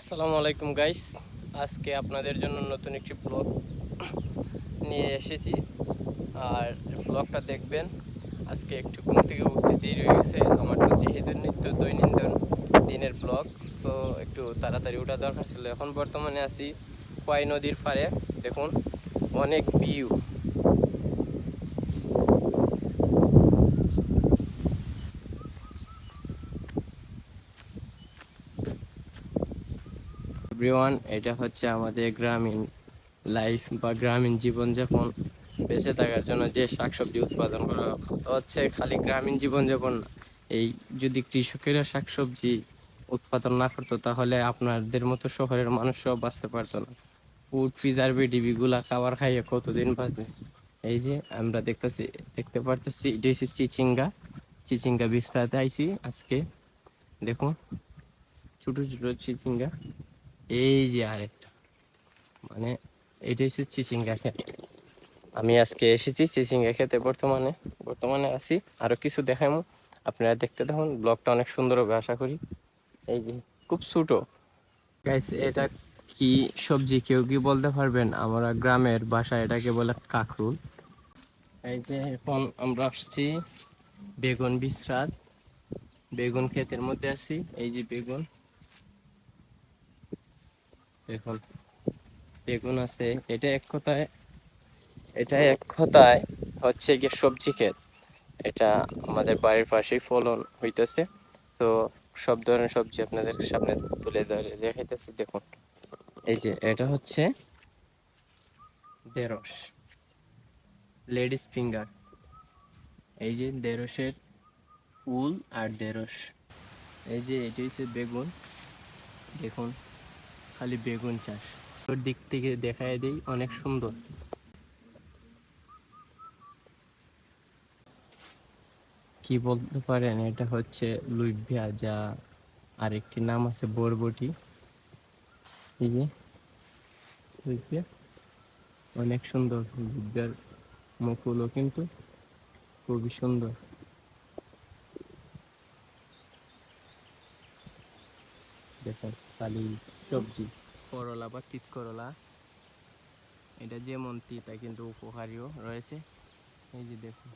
আসসালামু আলাইকুম গাইস আজকে আপনাদের জন্য নতুন একটি ব্লগ নিয়ে এসেছি। আর ব্লগটা দেখবেন। আজকে একটু ঘুম থেকে উঠতে দেরি হয়ে গেছে। আমার তো যেহেতু নিত্য দৈনন্দিন দিনের ব্লগ সো একটু তাড়াতাড়ি ওঠা দরকার ছিল। এখন বর্তমানে আছি কয় নদীর পাড়ে। দেখুন, অনেক ভিউ এভরিওয়ান এটা হচ্ছে আমাদের গ্রামীণ লাইফ বা গ্রামীণ জীবনযাপন। বেঁচে থাকার জন্য যে শাকসবজি উৎপাদন করা হচ্ছে খালি গ্রামীণ জীবনযাপন না। এই যদি কৃষকেরা শাকসবজি উৎপাদন না করতো, তাহলে আপনাদের মতো শহরের মানুষরাও বাঁচতে পারতো না। ফুড প্রিজারভেটিভগুলা খাবার খাইয়ে কতদিন বাঁচবে? এই যে আমরা দেখতেছি, দেখতে পারতেছি, এটা হচ্ছে চিচিঙ্গা। চিচিঙ্গা বিস্তারিত আইছি আজকে। দেখুন, ছোটো ছোটো চিচিঙ্গা। এই যে আরেকটা। মানে এটা হচ্ছে চিচিঙ্গা খেত। আমি আজকে এসেছি চিচিঙ্গা খেতে বর্তমানে। বর্তমানে আছি আরও কিছু দেখাবো আপনারা দেখতে থাকুন, ব্লগটা অনেক সুন্দর হবে, আশা করি। এই যে, খুব ছোটো। গাইস এটা কি সবজি কেউ কি বলতে পারবেন? আমরা গ্রামের ভাষায় এটাকে বলে কাকরুল। এই যে, এখন আমরা আসছি বেগুন বিশ্রাত। বেগুন ক্ষেতের মধ্যে আছি। এই যে বেগুন। দেখুন বেগুন আছে, এটা এক কথায়, এটা এক কথায় হচ্ছে গিয়ে সবজি ক্ষেত। এটা আমাদের বাড়ির পাশেই ফলন হইতেছে। তো সব ধরনের সবজি আপনাদের সামনে তুলে ধরে দেখাইতেছি, দেখুন। এই যে এটা হচ্ছে দেরস লেডিস ফিঙ্গার। এই যে দেরসের ফুল আর দেরস এই যে এটি হচ্ছে বেগুন, দেখুন। খালি বেগুন চাষ। ওর দিক থেকে দেখায় দেই, অনেক সুন্দর। কি বলতে পারেন, এটা হচ্ছে লুইভিয়া যা আরেকটি নাম আছে বরবটি। এই যে লুইভিয়া অনেক সুন্দর লুইভিয়ার মুখগুলো কিন্তু খুবই সুন্দর। দেখুন খালি সবজি। করলা বা তিত করলা। এটা যেমন তিতা কিন্তু উপকারীও রয়েছে। এই যে দেখুন,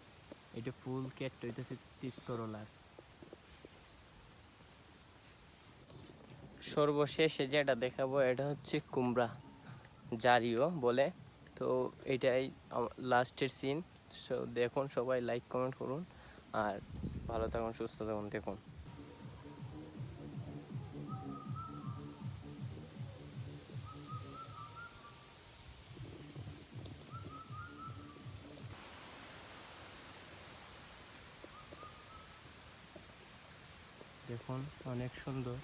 এটা ফুল কেট হইতেছে তিত করলার। সর্বশেষে যেটা দেখাবো, এটা হচ্ছে কুমড়া জারিও বলে। তো এটাই লাস্টের সিন দেখুন, সবাই লাইক কমেন্ট করুন। আর ভালো থাকুন, সুস্থ থাকুন, দেখুন। দেখুন, অনেক সুন্দর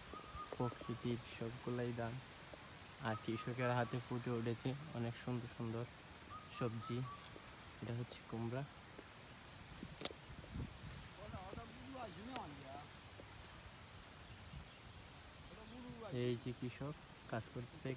প্রকৃতির সবগুলাই দান। আর কৃষকের হাতে ফুটে উঠেছে অনেক সুন্দর সুন্দর সবজি। এটা হচ্ছে কুমড়া। এই যে কৃষক কাজ করছে